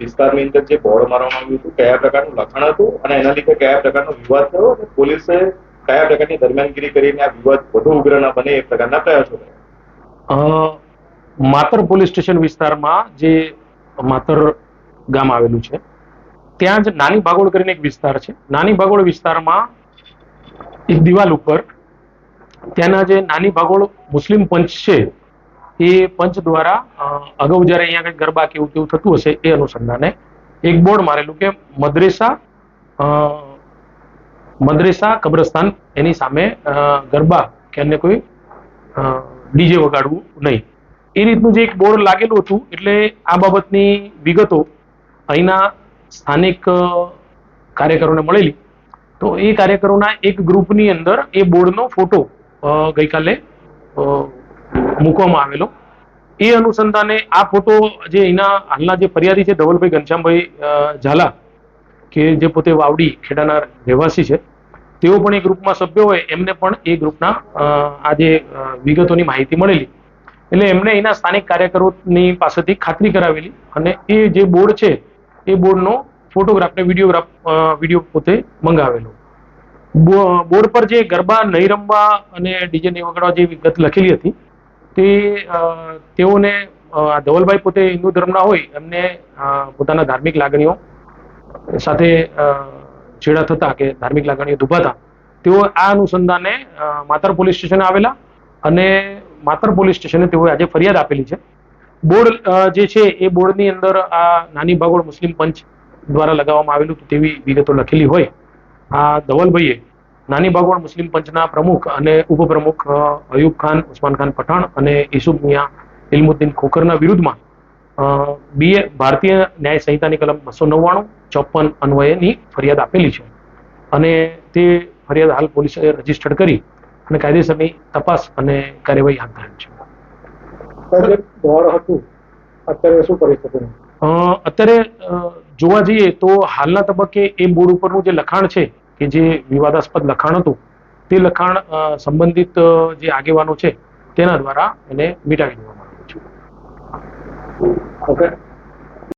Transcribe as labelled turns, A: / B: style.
A: વિસ્તારની અંદર જે બોર્ડ મારવામાં આવ્યું હતું, કયા પ્રકારનું લખાણ હતું અને એના લીધે કયા પ્રકારનો વિવાદ થયો અને પોલીસે કયા પ્રકારની દરમિયાનગીરી કરીને આ વિવાદ વધુ ઉગ્ર ન બને એ પ્રકારના પ્રયાસો કર્યા.
B: માતર પોલીસ સ્ટેશન વિસ્તારમાં જે માતર ગામ આવેલું છે, ત્યાં જ નાની ભાગોળ કરીને એક વિસ્તાર છે. નાની ભાગોળ વિસ્તારમાં એક દિવાલ ઉપર ત્યાંના જે નાની ભાગોળ મુસ્લિમ પંચ છે એ પંચ દ્વારા અગાઉ જ્યારે અહીંયા કંઈક ગરબા કેવું કેવું થતું હશે એ અનુસંધાને એક બોર્ડ મારેલું કે મદ્રેસા મદ્રેસા કબ્રસ્તાન એની સામે ગરબા કે અન્ય કોઈ ડીજે વગાડવું નહીં. એ રીતનું જે એક બોર્ડ લાગેલું હતું એટલે આ બાબતની વિગતો અહીંના સ્થાનિક કાર્યકરોને મળેલી. તો એ કાર્યકરોના એક ગ્રુપની અંદર એ બોર્ડનો ફોટો ગઈકાલે મૂકવામાં આવેલો. એ અનુસંધાને આ ફોટો જે અહીંના હાલના જે ફરિયાદી છે, ધવલભાઈ ઘનશ્યામભાઈ ઝાલા, કે જે પોતે વાવડી ખેડાના રહેવાસી છે, તેઓ પણ એ ગ્રુપમાં સભ્ય હોય, એમને પણ એ ગ્રુપના આ જે વિગતોની માહિતી મળેલી. એટલે એમણે એના સ્થાનિક કાર્યકરોની પાસેથી ખાતરી કરાવેલી અને એ જે બોર્ડ છે, એ બોર્ડનો ફોટોગ્રાફ ને વિડીયોગ્રાફ વીડિયો પોતે મંગાવેલો. બોર્ડ પર જે ગરબા નહીં રમવા અને ડીજે નહીં વગાડવા જે વિગત લખેલી હતી તે તેઓને ધવલભાઈ પોતે હિન્દુ ધર્મના હોય, એમને પોતાના ધાર્મિક લાગણીઓ સાથે છેડા થતા કે ધાર્મિક લાગણીઓ દુભાતા તેઓ આ અનુસંધાને માતર પોલીસ સ્ટેશને આવેલા અને માતર પોલીસ સ્ટેશને તેઓએ આજે ફરિયાદ આપેલી છે. બોર્ડ જે છે એ બોર્ડની અંદર આ નાની ભાગોળ મુસ્લિમ પંચ દ્વારા લગાવવામાં આવેલું તેવી વિગતો લખેલી હોય. આ ધવલભાઈએ નાની ભાગોળ મુસ્લિમ પંચના પ્રમુખ અને ઉપપ્રમુખ અયુબ ખાન ઉસ્માન ખાન પઠાણ અને ઈસુફ મિયા ઇલ્મુદ્દીન ખોખરના વિરુદ્ધમાં બીએ ભારતીય ન્યાય સંહિતાની કલમ બસો નવ્વાણું ચોપન અન્વયેની ફરિયાદ આપેલી છે. અને તે ફરિયાદ હાલ પોલીસે રજીસ્ટર્ડ કરી અને કાયદેસરની તપાસ અને કાર્યવાહી હાથ ધરી છે.
C: અત્યારે શું પરિસ્થિતિ
B: અત્યારે જોવા જઈએ તો હાલના તબક્કે એ બોર્ડ ઉપરનું જે લખાણ છે કે જે વિવાદાસ્પદ લખાણ હતું, તે લખાણ સંબંધિત જે આગેવાનો છે, તેના દ્વારા એને મિટાવી દેવામાં આવ્યું છે.
C: ઓકે